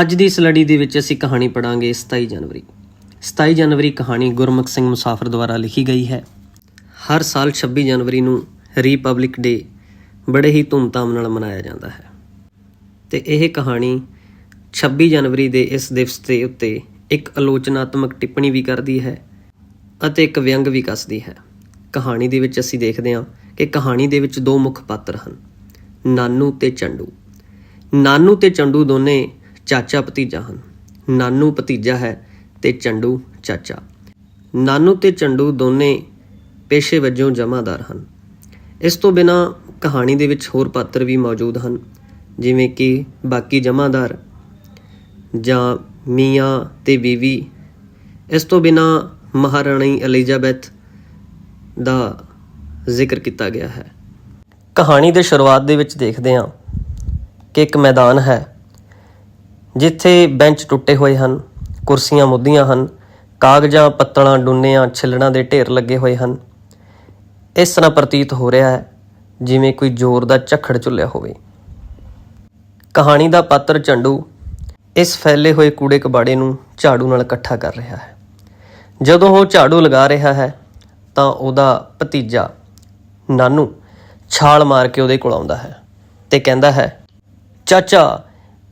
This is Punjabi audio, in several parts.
ਅੱਜ ਦੀ ਇਸ ਲੜੀ ਦੇ ਵਿੱਚ ਅਸੀਂ ਕਹਾਣੀ ਪੜਾਂਗੇ 27 ਜਨਵਰੀ। 27 ਜਨਵਰੀ ਕਹਾਣੀ ਗੁਰਮੁਖ ਸਿੰਘ ਮੁਸਾਫਰ ਦੁਆਰਾ ਲਿਖੀ ਗਈ ਹੈ। ਹਰ ਸਾਲ 26 ਜਨਵਰੀ ਨੂੰ ਰੀਪਬਲਿਕ ਡੇ ਬੜੇ ਹੀ ਧੂਮਧਾਮ ਨਾਲ ਮਨਾਇਆ ਜਾਂਦਾ ਹੈ। ਤੇ ਇਹ ਕਹਾਣੀ 26 ਜਨਵਰੀ ਦੇ ਇਸ ਦਿਵਸ ਦੇ ਉੱਤੇ ਇੱਕ ਆਲੋਚਨਾਤਮਕ ਟਿੱਪਣੀ ਵੀ ਕਰਦੀ ਹੈ ਅਤੇ ਇੱਕ ਵਿਅੰਗ ਵੀ ਕੱਸਦੀ ਹੈ। ਕਹਾਣੀ ਦੇ ਵਿੱਚ ਅਸੀਂ ਦੇਖਦੇ ਹਾਂ ਕਿ ਕਹਾਣੀ ਦੇ ਵਿੱਚ ਦੋ ਮੁੱਖ ਪਾਤਰ ਹਨ, ਨਾਨੂ ਤੇ ਚੰਡੂ। ਨਾਨੂ ਤੇ ਚੰਡੂ ਦੋਨੇ ਚਾਚਾ ਭਤੀਜਾ ਹਨ। ਨਾਨੂ ਭਤੀਜਾ ਹੈ ਤੇ ਚੰਡੂ ਚਾਚਾ। ਨਾਨੂ ਤੇ ਚੰਡੂ ਦੋਨੇ ਪੇਸ਼ੇ ਵਜੋਂ ਜਮਾਦਾਰ ਹਨ। ਇਸ ਤੋਂ ਬਿਨਾ ਕਹਾਣੀ ਦੇ ਵਿੱਚ ਹੋਰ ਪਾਤਰ ਵੀ ਮੌਜੂਦ ਹਨ, ਜਿਵੇਂ ਕਿ ਬਾਕੀ ਜਮਾਦਾਰ ਜਾਂ ਮੀਆਂ ਤੇ ਬੀਵੀ। ਇਸ ਤੋਂ ਬਿਨਾ ਮਹਾਰਾਣੀ ਐਲਿਜ਼ਾਬੈਥ ਦਾ ਜ਼ਿਕਰ ਕੀਤਾ ਗਿਆ ਹੈ। ਕਹਾਣੀ ਦੇ ਸ਼ੁਰੂਆਤ ਦੇ ਵਿੱਚ ਦੇਖਦੇ ਹਾਂ ਕਿ ਇੱਕ ਮੈਦਾਨ ਹੈ ਜਿੱਥੇ ਬੈਂਚ ਟੁੱਟੇ ਹੋਏ ਹਨ, ਕੁਰਸੀਆਂ ਮੁੱਦੀਆਂ ਹਨ, ਕਾਗਜ਼ਾਂ, ਪੱਤਲਾਂ, ਡੁੰਨਿਆਂ, ਛਿੱਲੜਾਂ ਦੇ ਢੇਰ ਲੱਗੇ ਹੋਏ ਹਨ। ਇਸ ਤਰ੍ਹਾਂ ਪ੍ਰਤੀਤ ਹੋ ਰਿਹਾ ਹੈ, ਜਿਵੇਂ ਕੋਈ ਜ਼ੋਰ ਦਾ ਝੱਖੜ ਝੁੱਲਿਆ ਹੋਵੇ। ਕਹਾਣੀ ਦਾ ਪਾਤਰ ਝੰਡੂ ਇਸ ਫੈਲੇ ਹੋਏ ਕੂੜੇ ਕਬਾੜੇ ਨੂੰ ਝਾੜੂ ਨਾਲ ਇਕੱਠਾ ਕਰ ਰਿਹਾ ਹੈ। ਜਦੋਂ ਉਹ ਝਾੜੂ ਲਗਾ ਰਿਹਾ ਹੈ, ਤਾਂ ਉਹਦਾ ਭਤੀਜਾ ਨਾਨੂ ਛਾਲ ਮਾਰ ਕੇ ਉਹਦੇ ਕੋਲ ਆਉਂਦਾ ਹੈ ਤੇ ਕਹਿੰਦਾ ਹੈ, ਚਾਚਾ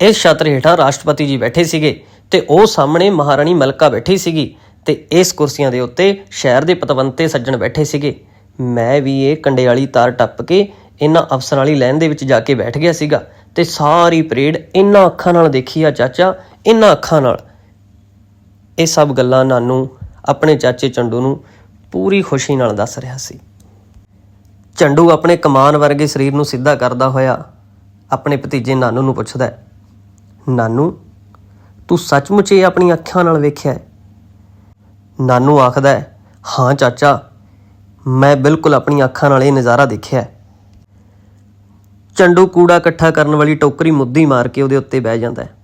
ਇਸ ਛਤਰ ਹੇਠਾਂ ਰਾਸ਼ਟਰਪਤੀ ਜੀ ਬੈਠੇ ਸੀਗੇ ਤੇ ਉਹ ਸਾਹਮਣੇ ਮਹਾਰਾਣੀ ਮਲਕਾ ਬੈਠੀ ਸੀਗੀ ਤੇ ਇਸ ਕੁਰਸੀਆਂ ਦੇ ਉੱਤੇ ਸ਼ਹਿਰ ਦੇ ਪਤਵੰਤੇ ਸੱਜਣ ਬੈਠੇ ਸੀਗੇ। ਮੈਂ ਵੀ ਇਹ ਕੰਡੇ ਵਾਲੀ ਤਾਰ ਟੱਪ ਕੇ ਇਹਨਾਂ ਅਫਸਰਾਂ ਵਾਲੀ ਲਾਈਨ ਦੇ ਵਿੱਚ ਜਾ ਕੇ ਬੈਠ ਗਿਆ ਸੀਗਾ ਤੇ ਸਾਰੀ ਪਰੇਡ ਇਹਨਾਂ ਅੱਖਾਂ ਨਾਲ ਦੇਖੀ ਆ ਚਾਚਾ, ਇਹਨਾਂ ਅੱਖਾਂ ਨਾਲ। ਇਹ ਸਭ ਗੱਲਾਂ ਨਾਨੂ ਆਪਣੇ ਚਾਚੇ ਚੰਡੂ ਨੂੰ ਪੂਰੀ ਖੁਸ਼ੀ ਨਾਲ ਦੱਸ ਰਿਹਾ ਸੀ। ਚੰਡੂ ਆਪਣੇ ਕਮਾਨ ਵਰਗੇ ਸਰੀਰ ਨੂੰ ਸਿੱਧਾ ਕਰਦਾ ਹੋਇਆ ਆਪਣੇ ਭਤੀਜੇ ਨਾਨੂ ਨੂੰ ਪੁੱਛਦਾ ਹੈ ਨਾਨੂ, ਤੂੰ ਸੱਚਮੁੱਚ ਇਹ ਆਪਣੀ ਅੱਖਾਂ ਨਾਲ ਵੇਖਿਆ ਹੈ? ਨਾਨੂ ਆਖਦਾ ਹੈ, ਹਾਂ ਚਾਚਾ, ਮੈਂ ਬਿਲਕੁਲ ਆਪਣੀ ਅੱਖਾਂ ਨਾਲ ਇਹ ਨਜ਼ਾਰਾ ਦੇਖਿਆ ਹੈ। ਚੰਡੂ ਕੂੜਾ ਇਕੱਠਾ ਕਰਨ ਵਾਲੀ ਟੋਕਰੀ ਮੁੱਦੀ ਮਾਰ ਕੇ ਉਹਦੇ ਉੱਤੇ ਬਹਿ ਜਾਂਦਾ ਹੈ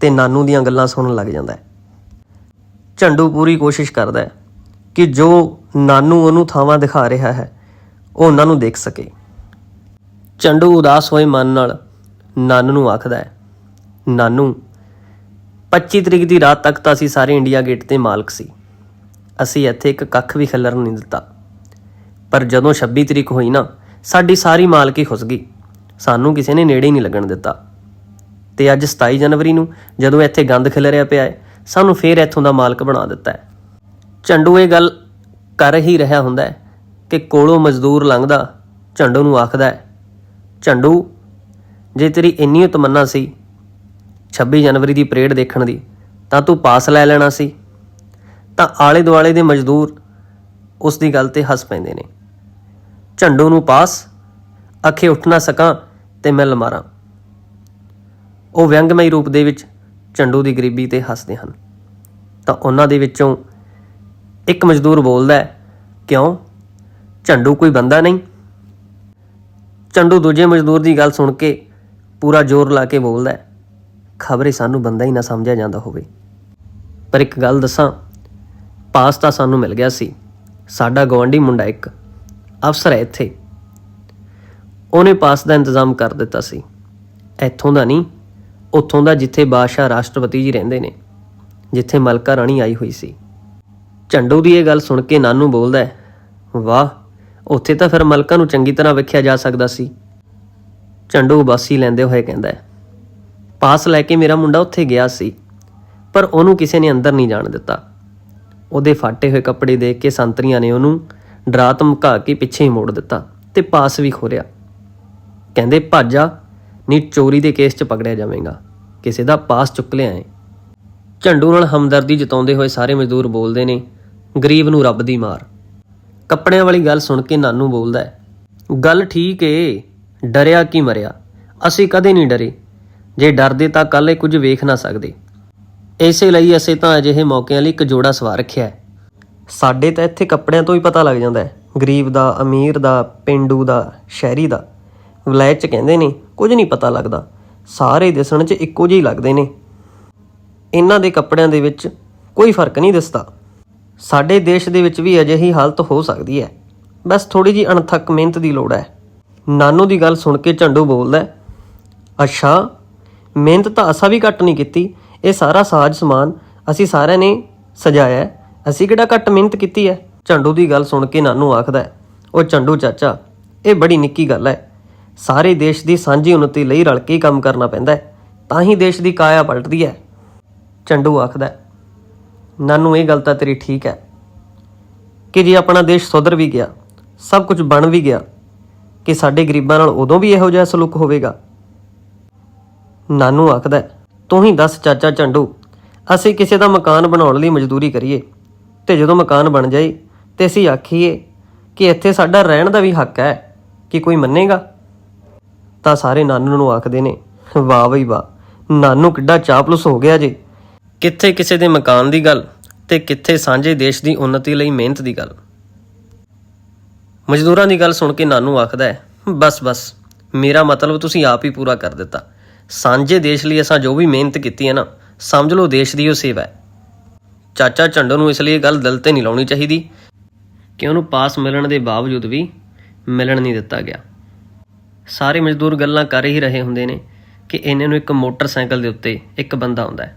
ਤੇ ਨਾਨੂ ਦੀਆਂ ਗੱਲਾਂ ਸੁਣਨ ਲੱਗ ਜਾਂਦਾ ਹੈ। ਝੰਡੂ ਪੂਰੀ ਕੋਸ਼ਿਸ਼ ਕਰਦਾ ਹੈ ਕਿ ਜੋ ਨਾਨੂ ਉਹਨੂੰ ਥਾਵਾਂ ਦਿਖਾ ਰਿਹਾ ਹੈ, ਉਹ ਉਹਨਾਂ ਨੂੰ ਦੇਖ ਸਕੇ। ਚੰਡੂ ਉਦਾਸ ਹੋਏ ਮਨ ਨਾਲ ਨਾਨੂ ਨੂੰ ਆਖਦਾ ਹੈ ਨਾਨੂ 25 ਤਰੀਕ ਦੀ ਰਾਤ ਤੱਕ ਤਾਂ ਅਸੀਂ ਸਾਰੇ ਇੰਡੀਆ ਗੇਟ ਤੇ ਮਾਲਕ ਸੀ। ਅਸੀਂ ਇੱਥੇ ਇੱਕ ਕੱਖ ਵੀ ਖਿਲਰਨ ਨਹੀਂ ਦਿੱਤਾ। ਪਰ ਜਦੋਂ 26 ਤਰੀਕ ਹੋਈ ਨਾ, ਸਾਡੀ ਸਾਰੀ ਮਾਲਕੀ ਖੁੱਸ ਗਈ। ਸਾਨੂੰ ਕਿਸੇ ਨੇ ਨੇੜੇ ਹੀ ਨਹੀਂ ਲੱਗਣ ਦਿੱਤਾ। ਤੇ ਅੱਜ 27 ਜਨਵਰੀ ਨੂੰ ਜਦੋਂ ਇੱਥੇ ਗੰਦ ਖਿਲਰਿਆ ਪਿਆ ਹੈ, ਸਾਨੂੰ ਫੇਰ ਇੱਥੋਂ ਦਾ ਮਾਲਕ ਬਣਾ ਦਿੱਤਾ ਹੈ। ਝੰਡੂ ਇਹ ਗੱਲ ਕਰ ਹੀ ਰਿਹਾ ਹੁੰਦਾ ਹੈ ਕਿ ਕੋਲੋਂ ਮਜ਼ਦੂਰ ਲੰਘਦਾ, ਝੰਡੂ ਨੂੰ ਆਖਦਾ ਹੈ, ਝੰਡੂ, ਜੇ ਤੇਰੀ ਇੰਨੀ ਓ ਤਮੰਨਾ ਸੀ 26 ਜਨਵਰੀ ਦੀ ਪਰੇਡ ਦੇਖਣ ਦੀ, ਤਾਂ ਤੂੰ ਪਾਸ ਲੈ ਲੈਣਾ ਸੀ। ਤਾਂ ਆਲੇ ਦੁਆਲੇ ਦੇ ਮਜ਼ਦੂਰ ਉਸ ਦੀ ਗੱਲ ਤੇ ਹੱਸ ਪੈਂਦੇ ਨੇ। ਝੰਡੂ ਨੂੰ ਪਾਸ, ਅੱਖੇ ਉੱਠ ਨਾ ਸਕਾਂ ਤੇ ਮਿਲ ਮਾਰਾਂ। ਉਹ ਵਿਅੰਗਮਈ ਰੂਪ ਦੇ ਵਿੱਚ ਝੰਡੂ ਦੀ ਗਰੀਬੀ ਤੇ ਹੱਸਦੇ ਹਨ। ਤਾਂ ਉਹਨਾਂ ਦੇ ਵਿੱਚੋਂ ਇੱਕ ਮਜ਼ਦੂਰ ਬੋਲਦਾ ਹੈ, ਕਿਉਂ? ਝੰਡੂ ਕੋਈ ਬੰਦਾ ਨਹੀਂ? ਝੰਡੂ ਦੂਜੇ ਮਜ਼ਦੂਰ ਦੀ ਗੱਲ ਸੁਣ ਕੇ ਪੂਰਾ ਜ਼ੋਰ ਲਾ ਕੇ ਬੋਲਦਾ ਹੈ ਖਬਰੇ ਸਾਨੂੰ ਬੰਦਾ ਹੀ ਨਾ ਸਮਝਿਆ ਜਾਂਦਾ ਹੋਵੇ। ਪਰ ਇੱਕ ਗੱਲ ਦੱਸਾਂ, ਪਾਸ ਤਾਂ ਸਾਨੂੰ ਮਿਲ ਗਿਆ ਸੀ। ਸਾਡਾ ਗਵਾਂਢੀ ਮੁੰਡਾ ਇੱਕ ਅਫਸਰ ਹੈ ਇੱਥੇ। ਉਹਨੇ ਪਾਸ ਦਾ ਇੰਤਜ਼ਾਮ ਕਰ ਦਿੱਤਾ ਸੀ। ਇੱਥੋਂ ਦਾ ਨਹੀਂ, ਉੱਥੋਂ ਦਾ ਜਿੱਥੇ ਬਾਦਸ਼ਾਹ ਰਾਸ਼ਟਰਪਤੀ ਜੀ ਰਹਿੰਦੇ ਨੇ, ਜਿੱਥੇ ਮਲਕਾ ਰਾਣੀ ਆਈ ਹੋਈ ਸੀ। ਝੰਡੂ ਦੀ ਇਹ ਗੱਲ ਸੁਣ ਕੇ ਨਾਨੂ ਬੋਲਦਾ ਹੈ, ਵਾਹ, ਉੱਥੇ ਤਾਂ ਫਿਰ ਮਲਕਾ ਨੂੰ ਚੰਗੀ ਤਰ੍ਹਾਂ ਵੇਖਿਆ ਜਾ ਸਕਦਾ ਸੀ। ਝੰਡੂ ਉਬਾਸੀ ਲੈਂਦੇ ਹੋਏ ਕਹਿੰਦਾ ਹੈ ਪਾਸ ਲੈ ਕੇ ਮੇਰਾ ਮੁੰਡਾ ਉੱਥੇ ਗਿਆ ਸੀ, ਪਰ ਉਹਨੂੰ ਕਿਸੇ ਨੇ ਅੰਦਰ ਨਹੀਂ ਜਾਣ ਦਿੱਤਾ। ਉਹਦੇ ਫਾਟੇ ਹੋਏ ਕੱਪੜੇ ਦੇਖ ਕੇ ਸੰਤਰੀਆਂ ਨੇ ਉਹਨੂੰ ਡਰਾ ਧਮਕਾ ਕੇ ਪਿੱਛੇ ਹੀ ਮੋੜ ਦਿੱਤਾ ਤੇ ਪਾਸ ਵੀ ਖੋਰਿਆ ਕਹਿੰਦੇ, ਭਾਜਾ ਨਹੀਂ ਚੋਰੀ ਦੇ ਕੇਸ 'ਚ ਪਕੜਿਆ ਜਾਵੇਗਾ। ਕਿਸੇ ਦਾ ਪਾਸ ਚੁੱਕ ਲਿਆ ਏ। ਝੰਡੂ ਨਾਲ ਹਮਦਰਦੀ ਜਤਾਉਂਦੇ ਹੋਏ ਸਾਰੇ ਮਜ਼ਦੂਰ ਬੋਲਦੇ ਨੇ, ਗਰੀਬ ਨੂੰ ਰੱਬ ਦੀ ਮਾਰ। ਕੱਪੜਿਆਂ ਵਾਲੀ ਗੱਲ ਸੁਣ ਕੇ ਨਾਨੂ ਬੋਲਦਾ ਹੈ, ਗੱਲ ਠੀਕ ਏ, ਡਰਿਆ ਕੀ ਮਰਿਆ? ਅਸੀਂ ਕਦੇ ਨਹੀਂ ਡਰੇ। ਜੇ ਡਰਦੇ ਤਾਂ ਕੱਲ ਇਹ ਕੁਝ ਵੇਖ ਨਾ ਸਕਦੇ। ਇਸੇ ਲਈ ਅਸੀਂ ਤਾਂ ਅਜਿਹੇ ਮੌਕਿਆਂ ਲਈ ਇੱਕ ਜੋੜਾ ਸਵਾ ਰੱਖਿਆ ਹੈ। ਸਾਡੇ ਤਾਂ ਇੱਥੇ ਕੱਪੜਿਆਂ ਤੋਂ ਹੀ ਪਤਾ ਲੱਗ ਜਾਂਦਾ ਹੈ। ਗਰੀਬ ਦਾ, ਅਮੀਰ ਦਾ, ਪਿੰਡੂ ਦਾ, ਸ਼ਹਿਰੀ ਦਾ। ਵਿਲਾਇਤ ਚ ਕਹਿੰਦੇ ਨੇ, ਕੁਝ ਨਹੀਂ ਪਤਾ ਲੱਗਦਾ। ਸਾਰੇ ਦਿਸਣ 'ਚ ਇੱਕੋ ਜਿਹੇ ਲੱਗਦੇ ਨੇ। ਇਹਨਾਂ ਦੇ ਕੱਪੜਿਆਂ ਦੇ ਵਿੱਚ ਕੋਈ ਫ਼ਰਕ ਨਹੀਂ ਦਿਸਦਾ। ਸਾਡੇ ਦੇਸ਼ ਦੇ ਵਿੱਚ ਵੀ ਅਜਿਹੀ ਹਾਲਤ ਹੋ ਸਕਦੀ ਹੈ। ਬਸ ਥੋੜੀ ਜੀ ਅਣਥੱਕ ਮਿਹਨਤ ਦੀ ਲੋੜ ਹੈ। ਨਾਨੂ ਦੀ ਗੱਲ ਸੁਣ ਕੇ ਝੰਡੂ ਬੋਲਦਾ ਅੱਛਾ ਮਿਹਨਤ ਤਾਂ ਅਸਾਂ ਵੀ ਘੱਟ ਨਹੀਂ ਕੀਤੀ ਇਹ ਸਾਰਾ ਸਾਜ ਸਮਾਨ ਅਸੀਂ ਸਾਰਿਆਂ ਨੇ ਸਜਾਇਆ ਅਸੀਂ ਕਿਹੜਾ ਘੱਟ ਮਿਹਨਤ ਕੀਤੀ ਹੈ? ਝੰਡੂ ਦੀ ਗੱਲ ਸੁਣ ਕੇ ਨਾਨੂ ਆਖਦਾ ਹੈ, ਉਹ ਝੰਡੂ ਚਾਚਾ ਇਹ ਬੜੀ ਨਿੱਕੀ ਗੱਲ ਹੈ। ਸਾਰੇ ਦੇਸ਼ ਦੀ ਸਾਂਝੀ ਉન્નਤੀ ਲਈ ਰਲ ਕੇ ਕੰਮ ਕਰਨਾ ਪੈਂਦਾ ਹੈ ਤਾਂ ਹੀ ਦੇਸ਼ ਦੀ ਕਾਇਆ ਪਲਟਦੀ ਹੈ। ਝੰਡੂ ਆਖਦਾ ਹੈ, ਨਾਨੂ ਇਹ ਗੱਲ ਤਾਂ ਤੇਰੀ ਠੀਕ ਹੈ ਕਿ ਜੇ ਆਪਣਾ ਦੇਸ਼ ਸੁਧਰ ਵੀ ਗਿਆ ਸਭ ਕੁਝ ਬਣ ਵੀ ਗਿਆ ਕਿ ਸਾਡੇ ਗਰੀਬਾਂ ਨਾਲ ਉਦੋਂ ਵੀ ਇਹੋ ਜਿਹਾ ਸਲੂਕ ਹੋਵੇਗਾ? ਨਾਨੂ ਆਖਦਾ ਤੂੰ ਹੀ ਦੱਸ ਚਾਚਾ ਝੰਡੂ, ਅਸੀਂ ਕਿਸੇ ਦਾ ਮਕਾਨ ਬਣਾਉਣ ਲਈ ਮਜ਼ਦੂਰੀ ਕਰੀਏ। ਤੇ ਜਦੋਂ ਮਕਾਨ ਬਣ ਜਾਏ, ਤੇ ਅਸੀਂ ਆਖੀਏ ਕਿ ਇੱਥੇ ਸਾਡਾ ਰਹਿਣ ਦਾ ਵੀ ਹੱਕ ਹੈ, ਕਿ ਕੋਈ ਮੰਨੇਗਾ? ਤਾਂ ਸਾਰੇ ਨਾਨੂ ਨੂੰ ਆਖਦੇ ਨੇ, ਵਾਹ ਬਈ ਵਾਹ, ਨਾਨੂ ਕਿੱਡਾ ਚਾਪਲੁਸ ਹੋ ਗਿਆ ਜੀ। ਕਿੱਥੇ ਕਿਸੇ ਦੇ ਮਕਾਨ ਦੀ ਗੱਲ ਤੇ ਕਿੱਥੇ ਸਾਂਝੇ ਦੇਸ਼ ਦੀ ਉન્નਤੀ ਲਈ ਮਿਹਨਤ ਦੀ ਗੱਲ? ਮਜ਼ਦੂਰਾਂ ਦੀ ਗੱਲ ਸੁਣ ਕੇ ਨਾਨੂ ਆਖਦਾ ਹੈ, ਬਸ ਬਸ, ਮੇਰਾ ਮਤਲਬ ਤੁਸੀਂ ਆਪ ਹੀ ਪੂਰਾ ਕਰ ਦਿੱਤਾ। ਸਾਂਝੇ ਦੇਸ਼ ਲਈ ਅਸਾਂ ਜੋ ਵੀ ਮਿਹਨਤ ਕੀਤੀ ਹੈ ਨਾ, ਸਮਝ ਲਓ ਦੇਸ਼ ਦੀ ਉਹ ਸੇਵਾ ਹੈ। ਚਾਚਾ ਝੰਡੋ ਨੂੰ ਇਸ ਲਈ ਇਹ ਗੱਲ ਦਿਲ ਤੇ ਨਹੀਂ ਲਾਉਣੀ ਚਾਹੀਦੀ ਕਿ ਉਹਨੂੰ ਪਾਸ ਮਿਲਣ ਦੇ ਬਾਵਜੂਦ ਵੀ ਮਿਲਣ ਨਹੀਂ ਦਿੱਤਾ ਗਿਆ। ਸਾਰੇ ਮਜ਼ਦੂਰ ਗੱਲਾਂ ਕਰ ਹੀ ਰਹੇ ਹੁੰਦੇ ਨੇ ਕਿ ਇਹਨਾਂ ਨੂੰ ਇੱਕ ਮੋਟਰਸਾਈਕਲ ਦੇ ਉੱਤੇ ਇੱਕ ਬੰਦਾ ਆਉਂਦਾ ਹੈ।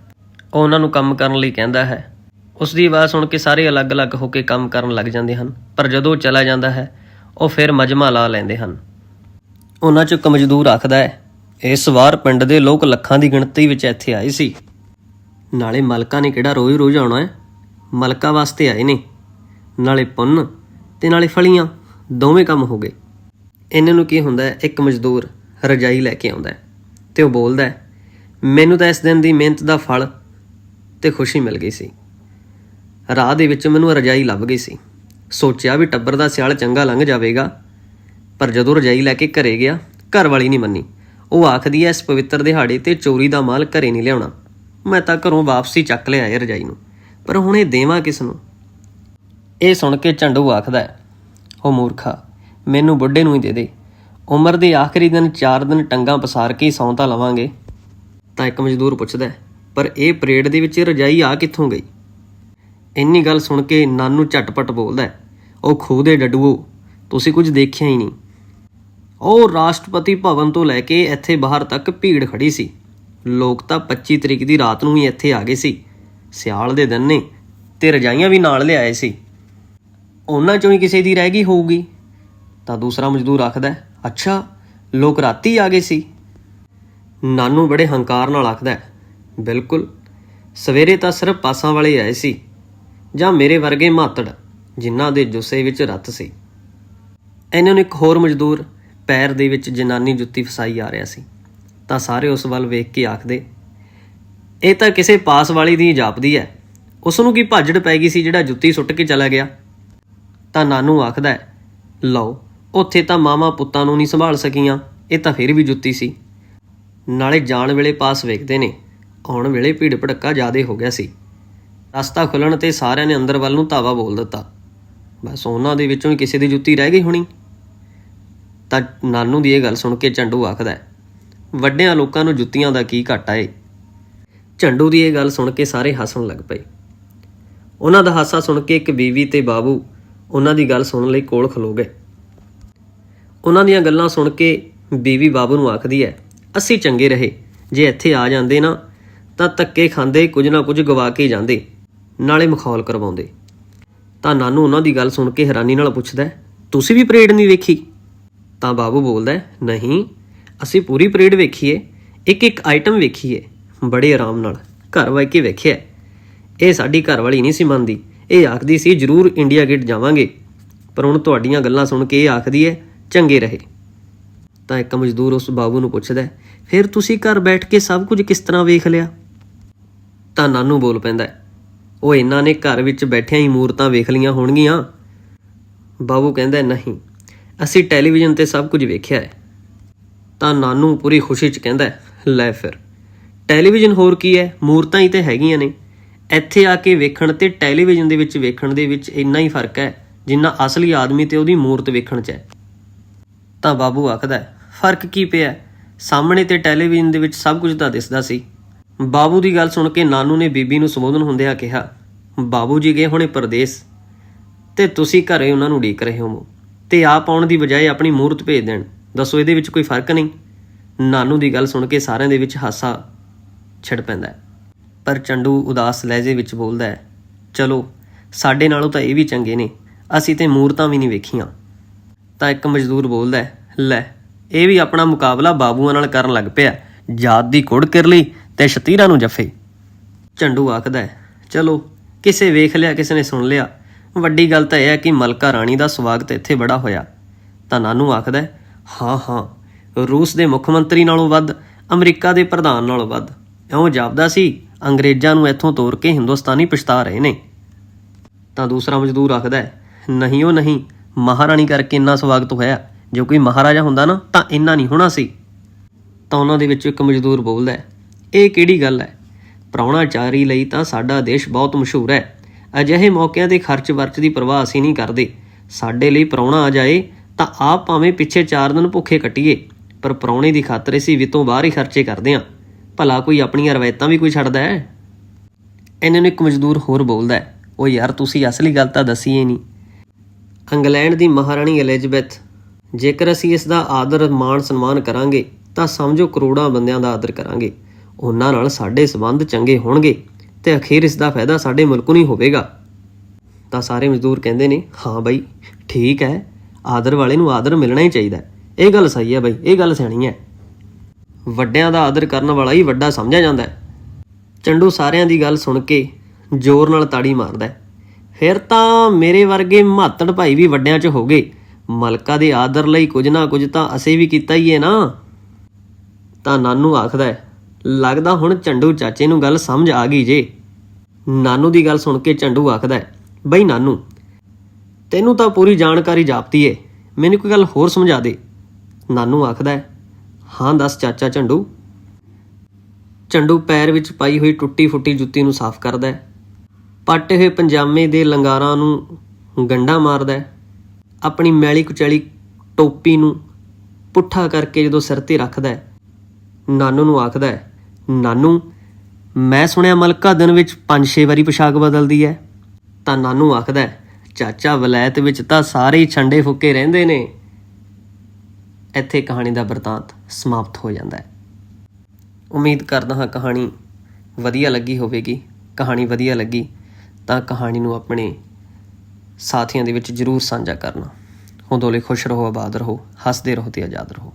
ਉਹ ਉਹਨਾਂ ਨੂੰ ਕੰਮ ਕਰਨ ਲਈ ਕਹਿੰਦਾ ਹੈ। ਉਸ ਦੀ ਆਵਾਜ਼ ਸੁਣ ਕੇ ਸਾਰੇ ਅਲੱਗ-ਅਲੱਗ ਹੋ ਕੇ ਕੰਮ ਕਰਨ ਲੱਗ ਜਾਂਦੇ ਹਨ, ਪਰ ਜਦੋਂ ਚਲਾ ਜਾਂਦਾ ਹੈ, ਉਹ ਫਿਰ ਮਜਮਾ ਲਾ ਲੈਂਦੇ ਹਨ। ਉਹਨਾਂ 'ਚੋਂ ਇੱਕ ਮਜ਼ਦੂਰ ਆਖਦਾ ਹੈ ਇਸ ਵਾਰ ਪਿੰਡ ਦੇ ਲੋਕ ਲੱਖਾਂ ਦੀ ਗਿਣਤੀ ਵਿੱਚ ਇੱਥੇ ਆਏ ਸੀ। ਨਾਲੇ ਮਲਕਾ ਨੇ ਕਿਹੜਾ ਰੋਜ਼-ਰੋਜ਼ ਆਉਣਾ ਹੈ? ਮਲਕਾ ਵਾਸਤੇ ਆਏ ਨੇ। ਨਾਲੇ ਪੁੰਨ ਤੇ ਨਾਲੇ ਫਲੀਆਂ, ਦੋਵੇਂ ਕੰਮ ਹੋ ਗਏ। ਇਹਨਾਂ ਨੂੰ ਕੀ ਹੁੰਦਾ ਹੈ? ਇੱਕ ਮਜ਼ਦੂਰ ਰਜਾਈ ਲੈ ਕੇ ਆਉਂਦਾ ਹੈ ਤੇ ਉਹ ਬੋਲਦਾ ਹੈ, ਮੈਨੂੰ ਤਾਂ ਇਸ ਦਿਨ ਦੀ ਮਿਹਨਤ ਦਾ ਫਲ ਤੇ ਖੁਸ਼ੀ ਮਿਲ ਗਈ ਸੀ। ਰਾਹ ਦੇ ਵਿੱਚ ਮੈਨੂੰ ਰਜਾਈ ਲੱਭ ਗਈ ਸੀ। ਸੋਚਿਆ ਵੀ ਟੱਬਰ ਦਾ ਸਿਆਲ ਚੰਗਾ ਲੰਘ ਜਾਵੇਗਾ, ਪਰ ਜਦੋਂ ਰਜਾਈ ਲੈ ਕੇ ਘਰੇ ਗਿਆ ਘਰ ਵਾਲੀ ਨਹੀਂ ਮੰਨੀ। ਉਹ ਆਖਦੀ ਐ, ਇਸ ਪਵਿੱਤਰ ਦਿਹਾੜੇ ਤੇ ਚੋਰੀ ਦਾ ਮਾਲ ਘਰੇ ਨਹੀਂ ਲਿਆਉਣਾ। ਮੈਂ ਤਾਂ ਘਰੋਂ ਵਾਪਸੀ ਚੱਕ ਲਿਆ ਏ ਰਜਾਈ ਨੂੰ। ਪਰ ਹੁਣ ਇਹ ਦੇਵਾਂ ਕਿਸ ਨੂੰ? ਇਹ ਸੁਣ ਕੇ ਝੰਡੂ ਆਖਦਾ ਹੈ ਉਹ ਮੂਰਖਾ, ਮੈਨੂੰ ਬੁੱਢੇ ਨੂੰ ਹੀ ਦੇ ਦੇ। ਉਮਰ ਦੇ ਆਖਰੀ ਦਿਨ 4 ਦਿਨ ਟੰਗਾ ਪਸਾਰ ਕੇ ਹੀ ਸੌਂ ਤਾਂ ਲਵਾਂਗੇ। ਤਾਂ ਇੱਕ ਮਜ਼ਦੂਰ ਪੁੱਛਦਾ ਪਰ ਇਹ ਪਰੇਡ ਦੇ ਵਿੱਚ ਰਜਾਈ ਆ ਕਿੱਥੋਂ ਗਈ? ਇੰਨੀ ਗੱਲ ਸੁਣ ਕੇ ਨਾਨੂ ਝਟਪਟ ਬੋਲਦਾ ਉਹ ਖੂਹ ਦੇ ਡੱਡੂਓ, ਤੁਸੀਂ ਕੁਝ ਦੇਖਿਆ ਹੀ ਨਹੀਂ। ਉਹ ਰਾਸ਼ਟਰਪਤੀ ਭਵਨ ਤੋਂ ਲੈ ਕੇ ਇੱਥੇ ਬਾਹਰ ਤੱਕ ਭੀੜ ਖੜੀ ਸੀ। ਲੋਕ ਤਾਂ 25 ਤਰੀਕ ਦੀ ਰਾਤ ਨੂੰ ਹੀ ਇੱਥੇ ਆ ਗਏ ਸੀ। ਸਿਆਲ ਦੇ ਦਿਨ ਨੇ ਤੇ ਰਜਾਈਆਂ ਵੀ ਨਾਲ ਲਿਆਏ ਸੀ। ਉਹਨਾਂ ਚੋਂ ਹੀ ਕਿਸੇ ਦੀ ਰਹਿ ਗਈ ਹੋਊਗੀ। ਤਾਂ ਦੂਸਰਾ ਮਜ਼ਦੂਰ ਆਖਦਾ ਅੱਛਾ, ਲੋਕ ਰਾਤੀ ਆ ਗਏ ਸੀ। ਨਾਨੂ ਬੜੇ ਹੰਕਾਰ ਨਾਲ ਆਖਦਾ ਬਿਲਕੁਲ, ਸਵੇਰੇ ਤਾਂ ਸਿਰਫ ਪਾਸਾਂ ਵਾਲੇ ਆਏ ਸੀ, ਜਾਂ ਮੇਰੇ ਵਰਗੇ ਮਾਤੜ, ਜਿਨ੍ਹਾਂ ਦੇ ਜੁੱਸੇ ਵਿੱਚ ਰੱਤ ਸੀ। ਇਹਨਾਂ ਨੂੰ ਇੱਕ ਹੋਰ ਮਜ਼ਦੂਰ ਪੈਰ ਦੇ ਵਿੱਚ ਜਨਾਨੀ ਜੁੱਤੀ ਫਸਾਈ ਆ ਰਿਹਾ ਸੀ। ਤਾਂ ਸਾਰੇ ਉਸ ਵੱਲ ਵੇਖ ਕੇ ਆਖਦੇ, ਇਹ ਤਾਂ ਕਿਸੇ ਪਾਸ ਵਾਲੀ ਦੀ ਜਾਪਦੀ ਹੈ ਉਸ ਨੂੰ ਕੀ ਭਾਜੜ ਪੈ ਗਈ ਸੀ ਜਿਹੜਾ ਜੁੱਤੀ ਸੁੱਟ ਕੇ ਚਲਾ ਗਿਆ? ਤਾਂ ਨਾਨੂ ਆਖਦਾ ਹੈ, ਲਓ, ਉੱਥੇ ਤਾਂ ਮਾਮਾ ਪੁੱਤਾਂ ਨੂੰ ਨਹੀਂ ਸੰਭਾਲ ਸਕੀਆਂ, ਇਹ ਤਾਂ ਫਿਰ ਵੀ ਜੁੱਤੀ ਸੀ। ਨਾਲੇ ਜਾਣ ਵੇਲੇ ਪਾਸ ਵੇਖਦੇ ਨੇ, ਆਉਣ ਵੇਲੇ ਭੀੜ ਭੜੱਕਾ ਜ਼ਿਆਦੇ ਹੋ ਗਿਆ ਸੀ। ਰਸਤਾ ਖੁੱਲਣ ਤੇ ਸਾਰਿਆਂ ਨੇ ਅੰਦਰ ਵੱਲ ਨੂੰ ਧਾਵਾ ਬੋਲ ਦਿੱਤਾ। ਬਸ ਉਹਨਾਂ ਦੇ ਵਿੱਚੋਂ ਹੀ ਕਿਸੇ ਦੀ ਜੁੱਤੀ ਰਹਿ ਗਈ ਹੋਣੀ। ਤਾਂ ਨਾਨੂ ਦੀ ਇਹ ਗੱਲ ਸੁਣ ਕੇ ਝੰਡੂ ਆਖਦਾ ਹੈ, ਵੱਡਿਆਂ ਲੋਕਾਂ ਨੂੰ ਜੁੱਤੀਆਂ ਦਾ ਕੀ ਘਾਟਾ ਏ? ਝੰਡੂ ਦੀ ਇਹ ਗੱਲ ਸੁਣ ਕੇ ਸਾਰੇ ਹੱਸਣ ਲੱਗ ਪਏ। ਉਹਨਾਂ ਦਾ ਹਾਸਾ ਸੁਣ ਕੇ ਇੱਕ ਬੀਵੀ ਤੇ ਬਾਬੂ ਉਹਨਾਂ ਦੀ ਗੱਲ ਸੁਣਨ ਲਈ ਕੋਲ ਖਲੋ ਗਏ। ਉਹਨਾਂ ਦੀਆਂ ਗੱਲਾਂ ਸੁਣ ਕੇ ਬੀਵੀ ਬਾਬੂ ਨੂੰ ਆਖਦੀ ਹੈ ਅਸੀਂ ਚੰਗੇ ਰਹੇ ਜੇ ਇੱਥੇ ਆ ਜਾਂਦੇ ਨਾ ਤਾਂ ਧੱਕੇ ਖਾਂਦੇ ਕੁਝ ਨਾ ਕੁਝ ਗਵਾ ਕੇ ਜਾਂਦੇ ਨਾਲੇ ਮਖੌਲ ਕਰਵਾਉਂਦੇ। ਤਾਂ ਨਾਨੂ ਉਹਨਾਂ ਦੀ ਗੱਲ ਸੁਣ ਕੇ ਹੈਰਾਨੀ ਨਾਲ ਪੁੱਛਦਾ ਤੁਸੀਂ ਵੀ ਪਰੇਡ ਨਹੀਂ ਵੇਖੀ? ਤਾਂ ਬਾਬੂ ਬੋਲਦਾ ਨਹੀਂ, ਅਸੀਂ ਪੂਰੀ ਪਰੇਡ ਵੇਖੀਏ, ਇੱਕ ਇੱਕ ਆਈਟਮ ਵੇਖੀਏ। ਬੜੇ ਆਰਾਮ ਨਾਲ ਘਰ ਵਾਇ ਕੇ ਵੇਖਿਆ। ਇਹ ਸਾਡੀ ਘਰ ਵਾਲੀ ਨਹੀਂ ਸੀ ਮੰਨਦੀ। ਇਹ ਆਖਦੀ ਸੀ, ਜ਼ਰੂਰ ਇੰਡੀਆ ਗੇਟ ਜਾਵਾਂਗੇ। ਪਰ ਹੁਣ ਤੁਹਾਡੀਆਂ ਗੱਲਾਂ ਸੁਣ ਕੇ ਇਹ ਆਖਦੀ ਹੈ, ਚੰਗੇ ਰਹੇ। ਤਾਂ ਇੱਕ ਮਜ਼ਦੂਰ ਉਸ ਬਾਬੂ ਨੂੰ ਪੁੱਛਦਾ ਫਿਰ ਤੁਸੀਂ ਘਰ ਬੈਠ ਕੇ ਸਭ ਕੁਝ ਕਿਸ ਤਰ੍ਹਾਂ ਵੇਖ ਲਿਆ? ਤਾਂ ਨਾਨੂ ਬੋਲ ਪੈਂਦਾ ਉਹ ਇਹਨਾਂ ਨੇ ਘਰ ਵਿੱਚ ਬੈਠਿਆਂ ਹੀ ਮੂਰਤਾਂ ਵੇਖ ਲੀਆਂ ਹੋਣਗੀਆਂ। ਬਾਬੂ ਕਹਿੰਦਾ ਨਹੀਂ ਅਸੀਂ ਟੈਲੀਵਿਜ਼ਨ ਤੇ ਸਭ ਕੁਝ ਵੇਖਿਆ ਹੈ। ਤਾਂ ਨਾਨੂ ਪੂਰੀ ਖੁਸ਼ੀ 'ਚ ਕਹਿੰਦਾ ਲੈ ਫਿਰ। ਟੈਲੀਵਿਜ਼ਨ ਹੋਰ ਕੀ ਹੈ? ਮੂਰਤਾਂ ਹੀ ਤੇ ਹੈਗੀਆਂ ਨੇ। ਇੱਥੇ ਆ ਕੇ ਵੇਖਣ ਤੇ ਟੈਲੀਵਿਜ਼ਨ ਦੇ ਵਿੱਚ ਵੇਖਣ ਦੇ ਵਿੱਚ ਇੰਨਾ ਹੀ ਫ਼ਰਕ ਹੈ, ਜਿੰਨਾ ਅਸਲੀ ਆਦਮੀ ਤੇ ਉਹਦੀ ਮੂਰਤ ਵੇਖਣ 'ਚ ਹੈ। ਤਾਂ ਬਾਬੂ ਆਖਦਾ ਫ਼ਰਕ ਕੀ ਪਿਆ ਸਾਹਮਣੇ ਤੇ ਟੈਲੀਵਿਜ਼ਨ ਦੇ ਵਿੱਚ ਸਭ ਕੁਝ ਤਾਂ ਦਿਸਦਾ ਸੀ। ਬਾਬੂ ਦੀ ਗੱਲ ਸੁਣ ਕੇ ਨਾਨੂ ਨੇ ਬੀਬੀ ਨੂੰ ਸੰਬੋਧਨ ਹੁੰਦਿਆਂ ਕਿਹਾ, ਬਾਬੂ ਜੀ ਗਏ ਹੁਣੇ ਪਰਦੇਸ। ਤੇ ਤੁਸੀਂ ਘਰੇ ਉਹਨਾਂ ਨੂੰ ਉਡੀਕ ਰਹੇ ਹੋ ਤੇ ਆਪ ਆਉਣ ਦੀ ਬਜਾਏ ਆਪਣੀ ਮੂਰਤ ਭੇਜ ਦੇਣ। ਦੱਸੋ ਇਹਦੇ ਵਿੱਚ ਕੋਈ ਫ਼ਰਕ ਨਹੀਂ? ਨਾਨੂ ਦੀ ਗੱਲ ਸੁਣ ਕੇ ਸਾਰਿਆਂ ਦੇ ਵਿੱਚ ਹਾਸਾ ਛਿੜ ਪੈਂਦਾ ਪਰ ਚੰਡੂ ਉਦਾਸ ਲਹਿਜੇ ਵਿੱਚ ਬੋਲਦਾ ਹੈ ਚਲੋ ਸਾਡੇ ਨਾਲੋਂ ਤਾਂ ਇਹ ਵੀ ਚੰਗੇ ਨੇ। ਅਸੀਂ ਤੇ ਮੂਰਤਾਂ ਵੀ ਨਹੀਂ ਵੇਖੀਆਂ। ਤਾਂ ਇੱਕ ਮਜ਼ਦੂਰ ਬੋਲਦਾ ਹੈ, ਲੈ ਇਹ ਵੀ ਆਪਣਾ ਮੁਕਾਬਲਾ ਬਾਬੂਆਂ ਨਾਲ ਕਰਨ ਲੱਗ ਪਿਆ। ਜਾਤ ਦੀ ਕੁੜ ਕਿਰਲੀ ਤੇ ਸ਼ਤੀਰਾਂ ਨੂੰ ਜੱਫੇ। ਝੰਡੂ ਆਖਦਾ ਹੈ ਚਲੋ ਕਿਸੇ ਵੇਖ ਲਿਆ ਕਿਸੇ ਨੇ ਸੁਣ ਲਿਆ। ਵੱਡੀ ਗੱਲ ਤਾਂ ਇਹ ਹੈ ਕਿ ਮਲਕਾ ਰਾਣੀ ਦਾ ਸਵਾਗਤ ਇੱਥੇ ਬੜਾ ਹੋਇਆ। ਤਾਂ ਨਾਨੂ ਆਖਦਾ ਹਾਂ ਹਾਂ ਰੂਸ ਦੇ ਮੁੱਖ ਮੰਤਰੀ ਨਾਲੋਂ ਵੱਧ, ਅਮਰੀਕਾ ਦੇ ਪ੍ਰਧਾਨ ਨਾਲੋਂ ਵੱਧ। ਇਉਂ ਜਾਪਦਾ ਸੀ, ਅੰਗਰੇਜ਼ਾਂ ਨੂੰ ਇੱਥੋਂ ਤੋਰ ਕੇ ਹਿੰਦੁਸਤਾਨੀ ਪਛਤਾ ਰਹੇ ਨੇ। ਤਾਂ ਦੂਸਰਾ ਮਜ਼ਦੂਰ ਆਖਦਾ ਨਹੀਂ ਉਹ ਨਹੀਂ, ਮਹਾਰਾਣੀ ਕਰਕੇ ਇੰਨਾ ਸਵਾਗਤ ਹੋਇਆ। ਜੇ ਕੋਈ ਮਹਾਰਾਜਾ ਹੁੰਦਾ ਨਾ, ਤਾਂ ਇੰਨਾ ਨਹੀਂ ਹੋਣਾ ਸੀ। ਤਾਂ ਉਹਨਾਂ ਦੇ ਵਿੱਚੋਂ ਇੱਕ ਮਜ਼ਦੂਰ ਬੋਲਦਾ ਇਹ ਕਿਹੜੀ ਗੱਲ ਹੈ? ਪ੍ਰਾਹੁਣਾਚਾਰੀ ਲਈ ਤਾਂ ਸਾਡਾ ਦੇਸ਼ ਬਹੁਤ ਮਸ਼ਹੂਰ ਹੈ। ਅਜਿਹੇ ਮੌਕਿਆਂ ਤੇ ਖਰਚ ਵਰਚ ਦੀ ਪਰਵਾਹ ਅਸੀਂ ਨਹੀਂ ਕਰਦੇ। ਸਾਡੇ ਲਈ ਪ੍ਰਾਹੁਣਾ ਆ ਜਾਏ ਤਾਂ ਆਪ ਭਾਵੇਂ ਪਿੱਛੇ 4 ਦਿਨ ਭੁੱਖੇ ਕੱਟੀਏ, ਪਰ ਪ੍ਰਾਹੁਣੇ ਦੀ ਖਾਤਰ ਅਸੀਂ ਵਿਤੋਂ ਬਾਹਰ ਹੀ ਖਰਚੇ ਕਰਦੇ ਹਾਂ। ਭਲਾ ਕੋਈ ਆਪਣੀਆਂ ਰਵਾਇਤਾਂ ਵੀ ਕੋਈ ਛੱਡਦਾ ਹੈ? ਇਹਨਾਂ ਨੂੰ ਇੱਕ ਮਜ਼ਦੂਰ ਹੋਰ ਬੋਲਦਾ ਉਹ ਯਾਰ, ਤੁਸੀਂ ਅਸਲੀ ਗੱਲ ਤਾਂ ਦੱਸੀ ਨਹੀਂ। ਇੰਗਲੈਂਡ ਦੀ ਮਹਾਰਾਣੀ ਐਲਿਜ਼ਬੈਥ, ਜੇਕਰ ਅਸੀਂ ਇਸ ਦਾ ਆਦਰ, ਮਾਣ, ਸਨਮਾਨ ਕਰਾਂਗੇ, ਤਾਂ ਸਮਝੋ ਕਰੋੜਾਂ ਬੰਦਿਆਂ ਦਾ ਆਦਰ ਕਰਾਂਗੇ। ਉਹਨਾਂ ਨਾਲ ਸਾਡੇ ਸਬੰਧ ਚੰਗੇ ਹੋਣਗੇ। ਤੇ ਅਖੀਰ ਇਸ ਦਾ ਫਾਇਦਾ ਸਾਡੇ ਮੁਲਕ ਨੂੰ ਹੀ ਹੋਵੇਗਾ। ਤਾਂ ਸਾਰੇ ਮਜ਼ਦੂਰ ਕਹਿੰਦੇ ਨੇ, ਹਾਂ ਬਾਈ, ਠੀਕ ਹੈ, ਆਦਰ ਵਾਲੇ ਨੂੰ ਆਦਰ ਮਿਲਣਾ ਹੀ ਚਾਹੀਦਾ ਇਹ ਗੱਲ ਸਹੀ ਹੈ ਬਾਈ, ਇਹ ਗੱਲ ਸਿਆਣੀ ਹੈ। ਵੱਡਿਆਂ ਦਾ ਆਦਰ ਕਰਨ ਵਾਲਾ ਹੀ ਵੱਡਾ ਸਮਝਿਆ ਜਾਂਦਾ ਹੈ। ਚੰਡੂ ਸਾਰਿਆਂ ਦੀ ਗੱਲ ਸੁਣ ਕੇ ਜ਼ੋਰ ਨਾਲ ਤਾੜੀ ਮਾਰਦਾ ਹੈ। ਫਿਰ ਤਾਂ ਮੇਰੇ ਵਰਗੇ ਮਹੱਤੜ ਭਾਈ ਵੀ ਵੱਡਿਆਂ 'ਚ ਹੋ ਗਏ। ਮਲਕਾ ਦੇ ਆਦਰ ਲਈ ਕੁਝ ਨਾ ਕੁਝ ਤਾਂ ਅਸੀਂ ਵੀ ਕੀਤਾ ਹੀ ਹੈ ਨਾ। ਤਾਂ ਨਾਨੂ ਆਖਦਾ ਲੱਗਦਾ ਹੁਣ ਚੰਡੂ ਚਾਚੇ ਨੂੰ ਗੱਲ ਸਮਝ ਆ ਗਈ ਜੇ। ਨਾਨੂ ਦੀ ਗੱਲ ਸੁਣ ਕੇ ਚੰਡੂ ਆਖਦਾ ਹੈ, ਬਈ ਨਾਨੂ, ਤੈਨੂੰ ਤਾਂ ਪੂਰੀ ਜਾਣਕਾਰੀ ਜਾਪਦੀ ਏ, ਮੈਨੂੰ ਕੋਈ ਗੱਲ ਹੋਰ ਸਮਝਾ ਦੇ। ਨਾਨੂ ਆਖਦਾ ਹੈ, ਹਾਂ, ਦੱਸ ਚਾਚਾ ਚੰਡੂ। ਚੰਡੂ ਪੈਰ ਵਿੱਚ ਪਾਈ ਹੋਈ ਟੁੱਟੀ ਫੁੱਟੀ ਜੁੱਤੀ ਨੂੰ ਸਾਫ਼ ਕਰਦਾ ਹੈ, ਪਾਟੇ ਹੋਏ ਪੰਜਾਮੇ ਦੇ ਲੰਗਾਰਾਂ ਨੂੰ ਗੰਡਾ ਮਾਰਦਾ ਹੈ, ਆਪਣੀ ਮੈਲੀ ਕੁਚੈਲੀ ਟੋਪੀ ਨੂੰ ਪੁੱਠਾ ਕਰਕੇ ਜਦੋਂ ਸਿਰ ਤੇ ਰੱਖਦਾ ਹੈ, ਨਾਨੂ ਨੂੰ ਆਖਦਾ ਹੈ, ਨਾਨੂ ਮੈਂ ਸੁਣਿਆ ਮਲਕਾ ਦਿਨ ਵਿੱਚ 5-6 ਵਾਰੀ ਪੋਸ਼ਾਕ ਬਦਲਦੀ ਹੈ ਤਾਂ ਨਾਨੂ ਆਖਦਾ ਚਾਚਾ ਵਲੈਤ ਵਿੱਚ ਤਾਂ ਸਾਰੇ ਹੀ ਛੰਡੇ ਫੁੱਕੇ ਰਹਿੰਦੇ ਨੇ। ਇੱਥੇ ਕਹਾਣੀ ਦਾ ਵਰਤਾਂਤ ਸਮਾਪਤ ਹੋ ਜਾਂਦਾ ਹੈ ਉਮੀਦ ਕਰਦਾ ਹਾਂ ਕਹਾਣੀ ਵਧੀਆ ਲੱਗੀ ਹੋਵੇਗੀ। ਕਹਾਣੀ ਵਧੀਆ ਲੱਗੀ ਤਾਂ ਕਹਾਣੀ ਨੂੰ ਆਪਣੇ ਸਾਥੀਆਂ ਦੇ ਵਿੱਚ ਜਰੂਰ ਸਾਂਝਾ ਕਰਨਾ। ਹੁੰਦੋਲੇ ਖੁਸ਼ ਰਹੋ, ਆਬਾਦ ਰਹੋ, ਹੱਸਦੇ ਰਹੋ ਤੇ ਆਜ਼ਾਦ ਰਹੋ।